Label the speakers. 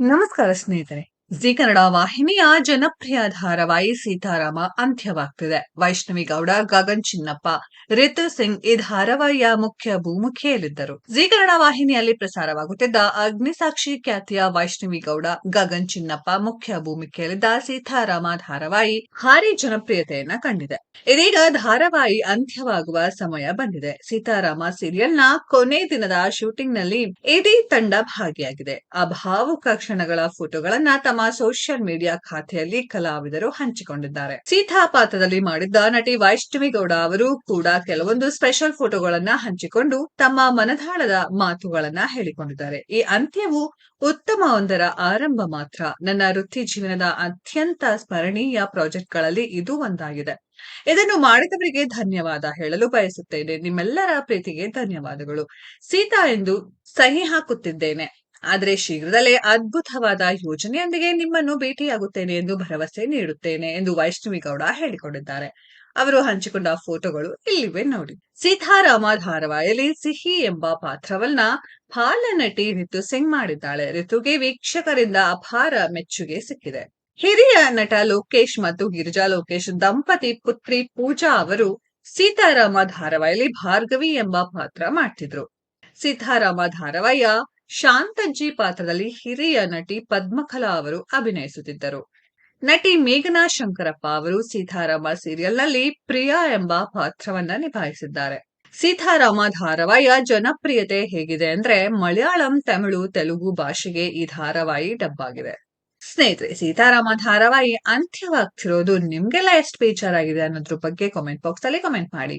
Speaker 1: ನಮಸ್ಕಾರ ಸ್ನೇಹಿತರೆ. ಜಿ ಕನ್ನಡ ವಾಹಿನಿಯ ಜನಪ್ರಿಯ ಧಾರಾವಾಹಿ ಸೀತಾರಾಮ ಅಂತ್ಯವಾಗ್ತಿದೆ. ವೈಷ್ಣವಿ ಗೌಡ, ಗಗನ್ ಚಿನ್ನಪ್ಪ, ರಿತು ಸಿಂಗ್ ಈ ಧಾರಾವಾಹಿಯ ಮುಖ್ಯ ಭೂಮುಖಿಯಲ್ಲಿದ್ದರು. ಜಿ ಕನ್ನಡ ವಾಹಿನಿಯಲ್ಲಿ ಪ್ರಸಾರವಾಗುತ್ತಿದ್ದ ಅಗ್ನಿಸಾಕ್ಷಿ ಖ್ಯಾತಿಯ ವೈಷ್ಣವಿ ಗೌಡ, ಗಗನ್ ಚಿನ್ನಪ್ಪ ಮುಖ್ಯ ಭೂಮಿಕೆಯಲ್ಲಿದ್ದ ಸೀತಾರಾಮ ಧಾರಾವಾಹಿ ಭಾರಿ ಜನಪ್ರಿಯತೆಯನ್ನ ಕಂಡಿದೆ. ಇದೀಗ ಧಾರಾವಾಹಿ ಅಂತ್ಯವಾಗುವ ಸಮಯ ಬಂದಿದೆ. ಸೀತಾರಾಮ ಸೀರಿಯಲ್ನ ಕೊನೆ ದಿನದ ಶೂಟಿಂಗ್ನಲ್ಲಿ ಇಡೀ ತಂಡ ಭಾಗಿಯಾಗಿದೆ. ಆ ಭಾವುಕ ಕ್ಷಣಗಳ ಫೋಟೋಗಳನ್ನ ತಮ್ಮ ಸೋಷಿಯಲ್ ಮೀಡಿಯಾ ಖಾತೆಯಲ್ಲಿ ಕಲಾವಿದರು ಹಂಚಿಕೊಂಡಿದ್ದಾರೆ. ಸೀತಾ ಪಾತ್ರದಲ್ಲಿ ಮಾಡಿದ್ದ ನಟಿ ವೈಷ್ಣವಿ ಗೌಡ ಅವರು ಕೂಡ ಕೆಲವೊಂದು ಸ್ಪೆಷಲ್ ಫೋಟೋಗಳನ್ನ ಹಂಚಿಕೊಂಡು ತಮ್ಮ ಮನದಾಳದ ಮಾತುಗಳನ್ನ ಹೇಳಿಕೊಂಡಿದ್ದಾರೆ. ಈ ಅಂತ್ಯವು ಉತ್ತಮ ಒಂದರ ಆರಂಭ ಮಾತ್ರ. ನನ್ನ ವೃತ್ತಿ ಜೀವನದ ಅತ್ಯಂತ ಸ್ಮರಣೀಯ ಪ್ರಾಜೆಕ್ಟ್ಗಳಲ್ಲಿ ಇದು ಒಂದಾಗಿದೆ. ಇದನ್ನು ಮಾಡಿದವರಿಗೆ ಧನ್ಯವಾದ ಹೇಳಲು ಬಯಸುತ್ತೇನೆ. ನಿಮ್ಮೆಲ್ಲರ ಪ್ರೀತಿಗೆ ಧನ್ಯವಾದಗಳು. ಸೀತಾ ಎಂದು ಸಹಿ ಹಾಕುತ್ತಿದ್ದೇನೆ. ಆದರೆ ಶೀಘ್ರದಲ್ಲೇ ಅದ್ಭುತವಾದ ಯೋಜನೆಯೊಂದಿಗೆ ನಿಮ್ಮನ್ನು ಭೇಟಿಯಾಗುತ್ತೇನೆ ಎಂದು ಭರವಸೆ ನೀಡುತ್ತೇನೆ ಎಂದು ವೈಷ್ಣವಿ ಗೌಡ ಹೇಳಿಕೊಂಡಿದ್ದಾರೆ. ಅವರು ಹಂಚಿಕೊಂಡ ಫೋಟೋಗಳು ಇಲ್ಲಿವೆ ನೋಡಿ. ಸೀತಾರಾಮ ಧಾರಾವಾಹಿಯಲ್ಲಿ ಸಿಹಿ ಎಂಬ ಪಾತ್ರವನ್ನ ಬಾಲನಟಿ ರಿತು ಸಿಂಗ್ ಮಾಡಿದ್ದಾಳೆ. ರಿತುಗೆ ವೀಕ್ಷಕರಿಂದ ಅಪಾರ ಮೆಚ್ಚುಗೆ ಸಿಕ್ಕಿದೆ. ಹಿರಿಯ ನಟ ಲೋಕೇಶ್ ಮತ್ತು ಗಿರಿಜಾ ಲೋಕೇಶ್ ದಂಪತಿ ಪುತ್ರಿ ಪೂಜಾ ಅವರು ಸೀತಾರಾಮ ಧಾರಾವಾಹಿಯಲ್ಲಿ ಭಾರ್ಗವಿ ಎಂಬ ಪಾತ್ರ ಮಾಡ್ತಿದ್ರು. ಸೀತಾರಾಮ ಧಾರಾವಾಹಿಯ ಶಾಂತಜ್ಜಿ ಪಾತ್ರದಲ್ಲಿ ಹಿರಿಯ ನಟಿ ಪದ್ಮಕಲಾ ಅವರು ಅಭಿನಯಿಸುತ್ತಿದ್ದರು. ನಟಿ ಮೇಘನಾ ಶಂಕರಪ್ಪ ಅವರು ಸೀತಾರಾಮ ಸೀರಿಯಲ್ನಲ್ಲಿ ಪ್ರಿಯಾ ಎಂಬ ಪಾತ್ರವನ್ನ ನಿಭಾಯಿಸಿದ್ದಾರೆ. ಸೀತಾರಾಮ ಧಾರಾವಾಹಿಯ ಜನಪ್ರಿಯತೆ ಹೇಗಿದೆ ಅಂದ್ರೆ ಮಲಯಾಳಂ, ತಮಿಳು, ತೆಲುಗು ಭಾಷೆಗೆ ಈ ಧಾರಾವಾಹಿ ಡಬ್ ಆಗಿದೆ. ಸ್ನೇಹಿತರೆ, ಸೀತಾರಾಮ ಧಾರಾವಾಹಿ ಅಂತ್ಯವಾಗ್ತಿರೋದು ನಿಮ್ಗೆಲ್ಲ ಎಷ್ಟು ಬೇಜಾರಾಗಿದೆ ಅನ್ನೋದ್ರ ಬಗ್ಗೆ ಕಾಮೆಂಟ್ ಬಾಕ್ಸ್ ಅಲ್ಲಿ ಕಾಮೆಂಟ್ ಮಾಡಿ.